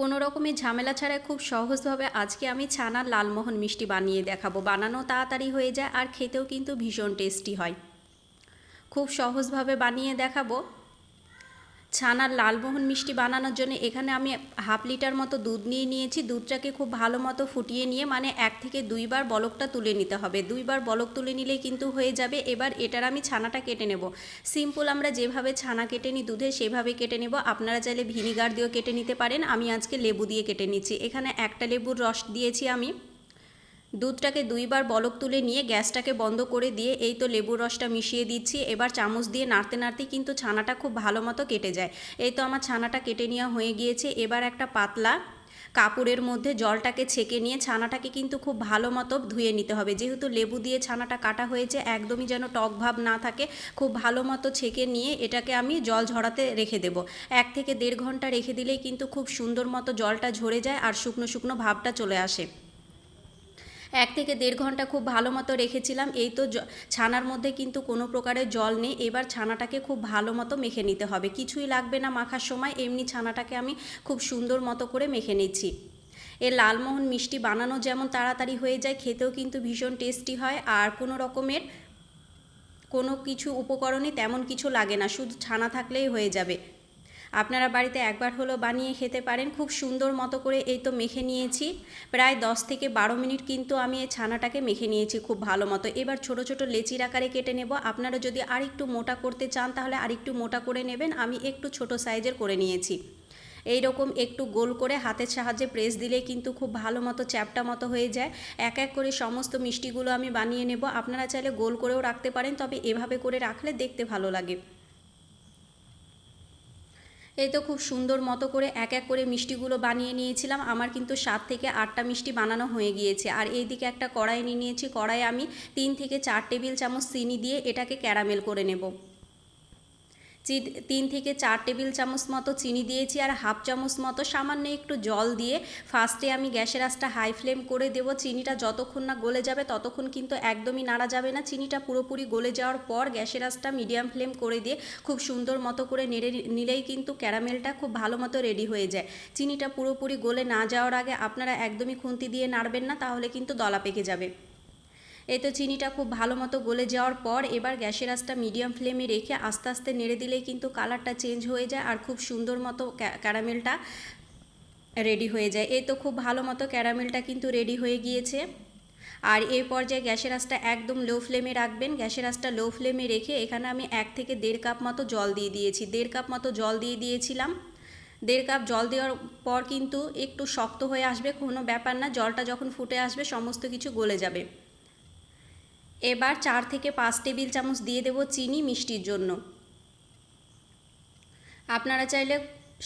কোনো রকমের ঝামেলা ছাড়াই খুব সহজভাবে আজকে আমি ছানার লালমোহন মিষ্টি বানিয়ে দেখাবো। বানানো তাড়াতাড়ি হয়ে যায় আর খেতেও কিন্তু ভীষণ টেস্টি হয়। খুব সহজভাবে বানিয়ে দেখাবো। ছানার লালমোহন মিষ্টি বানানোর জন্য এখানে আমি হাফ লিটার মতো দুধ নিয়ে নিয়েছি। দুধটাকে খুব ভালো মতো ফুটিয়ে নিয়ে মানে এক থেকে দুইবার বলকটা তুলে নিতে হবে। দুইবার বলক তুলে নিলেই কিন্তু হয়ে যাবে। এবার এটার আমি ছানাটা কেটে নেব। সিম্পল আমরা যেভাবে ছানা কেটে নিই দুধে, সেভাবে কেটে নেব। আপনারা চাইলে ভিনিগার দিয়েও কেটে নিতে পারেন। আমি আজকে লেবু দিয়ে কেটে নিচ্ছি। এখানে একটা লেবুর রস দিয়েছি আমি। দুধটাকে দুইবার বলক তুলে নিয়ে গ্যাসটাকে বন্ধ করে দিয়ে এই তো লেবুর রসটা মিশিয়ে দিচ্ছি, এবার চামচ দিয়ে নাড়তে নাড়তে কিন্তু ছানাটা খুব ভালো মতো কেটে যায়। এই তো আমার ছানাটা কেটে নেওয়া হয়ে গিয়েছে, এবার একটা পাতলা কাপড়ের মধ্যে জলটাকে ছেঁকে নিয়ে ছানাটাকে কিন্তু খুব ভালো মতো ধুয়ে নিতে হবে। যেহেতু লেবু দিয়ে ছানাটা কাটা হয়েছে, একদমই যেন টক ভাব না থাকে, খুব ভালো মতো ছেঁকে নিয়ে এটাকে আমি জল ঝরাতে রেখে দেব। এক থেকে দেড় ঘণ্টা রেখে দিলেই কিন্তু খুব সুন্দর মতো জলটা ঝরে যায় আর শুকনো শুকনো ভাবটা চলে আসে। এক থেকে দেড় ঘণ্টা খুব ভালো মতো রেখেছিলাম। এই তো ছানার মধ্যে কিন্তু কোনো প্রকারের জল নেই। এবার ছানাটাকে খুব ভালো মতো মেখে নিতে হবে। কিছুই লাগবে না মাখার সময়, এমনি ছানাটাকে আমি খুব সুন্দর মতো করে মেখে নিচ্ছি। এ লালমোহন মিষ্টি বানানো যেমন তাড়াতাড়ি হয়ে যায়, খেতেও কিন্তু ভীষণ টেস্টি হয়। আর কোনো রকমের কোনো কিছু উপকরণই তেমন কিছু লাগে না, শুধু ছানা থাকলেই হয়ে যাবে। আপনারা বাড়িতে একবার হলো বানিয়ে খেতে পারেন। খুব সুন্দর মতো করে এই তো মেখে নিয়েছি। প্রায় দশ থেকে বারো মিনিট কিন্তু আমি এই ছানাটাকে মেখে নিয়েছি খুব ভালো মতো। এবার ছোট ছোট লেচির আকারে কেটে নেব। আপনারা যদি আরেকটু মোটা করতে চান তাহলে আরেকটু মোটা করে নেবেন। আমি একটু ছোট সাইজের করে নিয়েছি। এই রকম একটু গোল করে হাতের সাহায্যে প্রেস দিলে কিন্তু খুব ভালো মতো চ্যাপটা মতো হয়ে যায়। এক এক করে সমস্ত মিষ্টিগুলো আমি বানিয়ে নেব। আপনারা চাইলে গোল করেও রাখতে পারেন, তবে এভাবে করে রাখলে দেখতে ভালো লাগে। এই তো খুব সুন্দর মতো করে এক এক করে মিষ্টিগুলো বানিয়ে নিয়েছিলাম। আমার কিন্তু সাত থেকে আটটা মিষ্টি বানানো হয়ে গিয়েছে। আর এইদিকে একটা কড়াই নিয়ে নিয়েছি। কড়াই আমি তিন থেকে চার টেবিল চামচ চিনি দিয়ে এটাকে ক্যারামেল করে নেব। তিন থেকে চার টেবিল চামচ মতো চিনি দিয়েছি আর হাফ চামচ মতো সামান্য একটু জল দিয়ে ফার্স্টে আমি গ্যাসের আঁচটা হাই ফ্লেম করে দেব। চিনিটা যতক্ষণ না গলে যাবে ততক্ষণ কিন্তু একদমই নাড়া যাবে না। চিনিটা পুরোপুরি গলে যাওয়ার পর গ্যাসের আঁচটা মিডিয়াম ফ্লেম করে দিয়ে খুব সুন্দর মতো করে নেড়ে নিলেই কিন্তু ক্যারামেলটা খুব ভালো মতো রেডি হয়ে যায়। চিনিটা পুরোপুরি গলে না যাওয়ার আগে আপনারা একদমই খুন্তি দিয়ে নাড়বেন না, তাহলে কিন্তু দলা পেকে যাবে। এই তো চিনিটা খুব ভালো মতো গলে যাওয়ার পর এবার গ্যাসের আঁচটা মিডিয়াম ফ্লেমে রেখে আস্তে আস্তে নেড়ে দিলেই কিন্তু কালারটা চেঞ্জ হয়ে যায় আর খুব সুন্দর মতো ক্যারামেলটা রেডি হয়ে যায়। এই তো খুব ভালো মতো ক্যারামেলটা কিন্তু রেডি হয়ে গিয়েছে। আর এই পর্যায়ে গ্যাসের আঁচটা একদম লো ফ্লেমে রাখবেন। গ্যাসের আঁচটা লো ফ্লেমে রেখে এখানে আমি এক থেকে দেড় কাপ মতো জল দিয়ে দিয়েছি। দেড় কাপ মতো জল দিয়ে দিয়েছিলাম। দেড় কাপ জল দেওয়ার পর কিন্তু একটু শক্ত হয়ে আসবে, কোনো ব্যাপার না। জলটা যখন ফুটে আসবে, সমস্ত কিছু গলে যাবে। এবার চার থেকে পাঁচ টেবিল চামচ দিয়ে দেব চিনি মিষ্টির জন্য। আপনারা চাইলে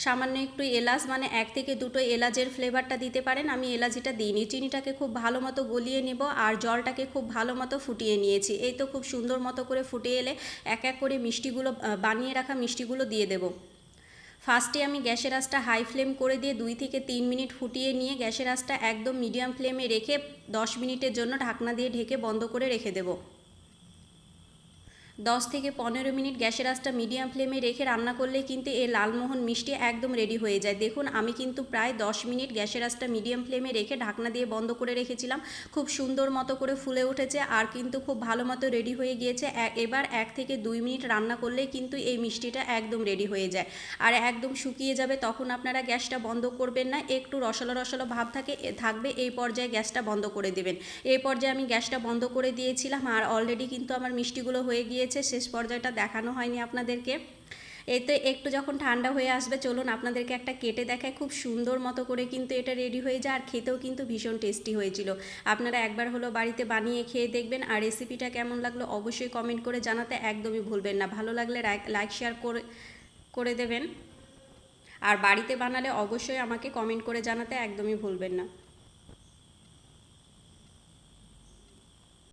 সামান্য একটু এলাচ মানে এক থেকে দুটো এলাচের ফ্লেভারটা দিতে পারেন। আমি এলাচিটা দিইনি। চিনিটাকে খুব ভালো মতো গলিয়ে নেব আর জলটাকে খুব ভালো মতো ফুটিয়ে নিয়েছি। এই তো খুব সুন্দর মতো করে ফুটে এলে এক এক করে মিষ্টিগুলো বানিয়ে রাখা মিষ্টিগুলো দিয়ে দেবো। ফার্স্টে আমি গ্যাসের আঁচটা হাই ফ্লেম করে দিয়ে দুই থেকে তিন মিনিট ফুটিয়ে নিয়ে গ্যাসের আঁচটা একদম মিডিয়াম ফ্লেমে রেখে দশ মিনিটের জন্য ঢাকনা দিয়ে ঢেকে বন্ধ করে রেখে দেবো। দশ থেকে পনেরো মিনিট গ্যাসের আঁচটা মিডিয়াম ফ্লেমে রেখে রান্না করলে কিন্তু এই লালমোহন মিষ্টি একদম রেডি হয়ে যায়। দেখুন, আমি কিন্তু প্রায় দশ মিনিট গ্যাসের আঁচটা মিডিয়াম ফ্লেমে রেখে ঢাকনা দিয়ে বন্ধ করে রেখেছিলাম। খুব সুন্দর মতো করে ফুলে উঠেছে আর কিন্তু খুব ভালো মতো রেডি হয়ে গিয়েছে। এবার এক থেকে দুই মিনিট রান্না করলেই কিন্তু এই মিষ্টিটা একদম রেডি হয়ে যায়। আর একদম শুকিয়ে যাবে তখন আপনারা গ্যাসটা বন্ধ করবেন না। একটু রসলো রসলো ভাব থাকে থাকবে। এই পর্যায়ে গ্যাসটা বন্ধ করে দেবেন। এই পর্যায়ে আমি গ্যাসটা বন্ধ করে দিয়েছিলাম আর অলরেডি কিন্তু আমার মিষ্টিগুলো হয়ে গিয়ে গিয়েছে শেষ পর্যায়টা দেখানো হয়নি আপনাদেরকে। এই তো একটু যখন ঠান্ডা হয়ে আসবে, চলুন আপনাদেরকে একটা কেটে দেখায় খুব সুন্দর মতো করে কিন্তু এটা রেডি হয়ে যায়, আর খেতেও কিন্তু ভীষণ টেস্টি হয়েছিল। আপনারা একবার হলো বাড়িতে বানিয়ে খেয়ে দেখবেন, আর রেসিপিটা কেমন লাগল অবশ্যই কমেন্ট করে জানাতে একদমই ভুলবেন না। ভালো লাগলে লাইক শেয়ার করে করে দেবেন। আর বাড়িতে বানালে অবশ্যই আমাকে কমেন্ট করে জানাতে একদমই ভুলবেন না।